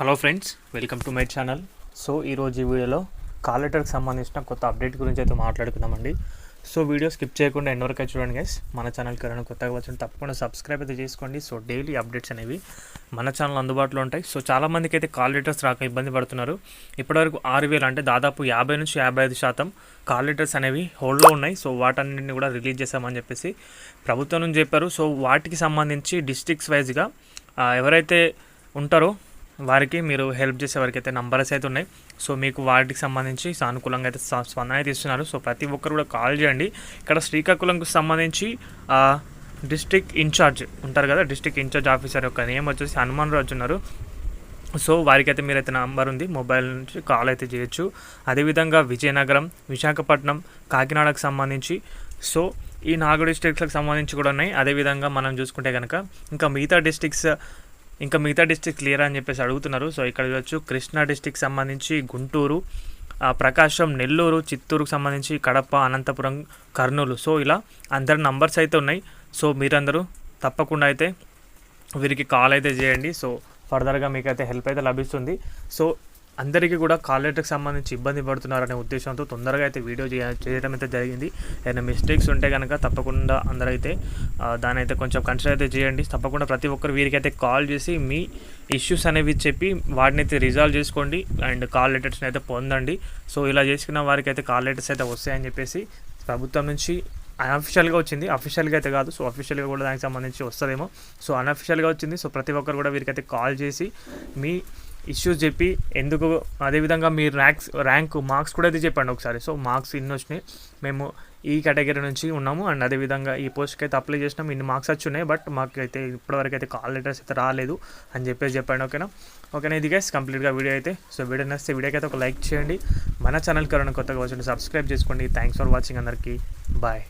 Hello friends welcome to my channel. So ఈరోజు ఈ వీడియోలో కాల్ లెటర్కి సంబంధించిన కొత్త అప్డేట్ గురించి అయితే మాట్లాడుకుందామండి. సో వీడియో స్కిప్ చేయకుండా ఎన్ని వరకు చూడండి గైస్ మన ఛానల్కి ఎవరైనా కొత్తగా వచ్చిన తప్పకుండా సబ్స్క్రైబ్ అయితే చేసుకోండి. సో డైలీ అప్డేట్స్ అనేవి మన ఛానల్ అందుబాటులో ఉంటాయి. సో చాలామందికి అయితే కాల్ లెటర్స్ రాక ఇబ్బంది పడుతున్నారు. ఇప్పటివరకు ఆరు వేలు అంటే దాదాపు యాభై నుంచి యాభై ఐదు శాతం కాల్ లెటర్స్ అనేవి హోల్డ్లో ఉన్నాయి. సో వాటన్నింటిని కూడా రిలీజ్ చేస్తామని చెప్పేసి ప్రభుత్వం నుంచి చెప్పారు. సో వాటికి సంబంధించి డిస్ట్రిక్ట్స్ వైజ్గా ఎవరైతే ఉంటారో వారికి మీరు హెల్ప్ చేసే వారికి అయితే నంబర్స్ అయితే ఉన్నాయి. సో మీకు వాటికి సంబంధించి సానుకూలంగా అయితే స్పందన అయితే ఇస్తున్నారు. సో ప్రతి ఒక్కరు కూడా కాల్ చేయండి. ఇక్కడ శ్రీకాకుళంకు సంబంధించి డిస్ట్రిక్ట్ ఇన్ఛార్జ్ ఉంటారు కదా డిస్ట్రిక్ట్ ఇన్ఛార్జ్ ఆఫీసర్ యొక్క నేమ్ వచ్చేసి హనుమాన్ రాజు ఉన్నారు. సో వారికైతే మీరైతే నంబర్ ఉంది. మొబైల్ నుంచి కాల్ అయితే చేయొచ్చు. అదేవిధంగా విజయనగరం విశాఖపట్నం కాకినాడకు సంబంధించి. సో ఈ నాలుగు డిస్ట్రిక్ట్స్కి సంబంధించి కూడా ఉన్నాయి. అదేవిధంగా మనం చూసుకుంటే కనుక ఇంకా మిగతా డిస్ట్రిక్ట్స్ ఇంకా మిగతా డిస్టిక్ క్లియర్ అని చెప్పేసి అడుగుతున్నారు. సో ఇక్కడ చూడొచ్చు కృష్ణా డిస్టిక్ సంబంధించి గుంటూరు ప్రకాశం నెల్లూరు చిత్తూరుకు సంబంధించి కడప అనంతపురం కర్నూలు. సో ఇలా అందరి నంబర్స్ అయితే ఉన్నాయి. సో మీరందరూ తప్పకుండా అయితే వీరికి కాల్ అయితే చేయండి. సో ఫర్దర్గా మీకైతే హెల్ప్ అయితే లభిస్తుంది. సో అందరికీ కూడా కాల్ లెటర్కి సంబంధించి ఇబ్బంది పడుతున్నారనే ఉద్దేశంతో తొందరగా అయితే వీడియో చేయడం అయితే జరిగింది. ఏదైనా మిస్టేక్స్ ఉంటే కనుక తప్పకుండా అందరూ అయితే అయితే కొంచెం కన్సిడర్ అయితే చేయండి. తప్పకుండా ప్రతి ఒక్కరు వీరికైతే కాల్ చేసి మీ ఇష్యూస్ అనేవి చెప్పి వాటిని అయితే రిజాల్వ్ చేసుకోండి అండ్ కాల్ లెటర్స్ని అయితే పొందండి. సో ఇలా చేసుకున్న వారికి అయితే కాల్ లెటర్స్ అయితే వస్తాయని చెప్పేసి ప్రభుత్వం నుంచి అన్అఫిషియల్గా వచ్చింది. అఫీషియల్గా అయితే కాదు. సో అఫీషియల్గా కూడా దానికి సంబంధించి వస్తుందేమో. సో అన్అఫిషియల్గా వచ్చింది. సో ప్రతి ఒక్కరు కూడా వీరికైతే కాల్ చేసి మీ ఇష్యూస్ చెప్పి ఎందుకు అదేవిధంగా మీ ర్యాంక్స్ ర్యాంక్ మార్క్స్ కూడా అయితే చెప్పండి ఒకసారి. సో మార్క్స్ ఇన్ని వచ్చినాయి? మేము ఈ కేటగిరీ నుంచి ఉన్నాము అండ్ అదేవిధంగా ఈ పోస్ట్కి అయితే అప్లై చేసినాం. ఇన్ని మార్క్స్ వచ్చి ఉన్నాయి బట్ మాకైతే ఇప్పటివరకు అయితే కాల్ లెటర్స్ అయితే రాలేదు అని చెప్పేసి చెప్పండి ఓకేనా ఓకేనా ఇది గైస్ కంప్లీట్గా వీడియో అయితే. సో వీడియో నచ్చితే వీడియోకి అయితే ఒక లైక్ చేయండి. మన ఛానల్కి ఎవరైనా కొత్తగా వచ్చి సబ్స్క్రైబ్ చేసుకోండి. థ్యాంక్స్ ఫర్ వాచింగ్ అందరికీ. బాయ్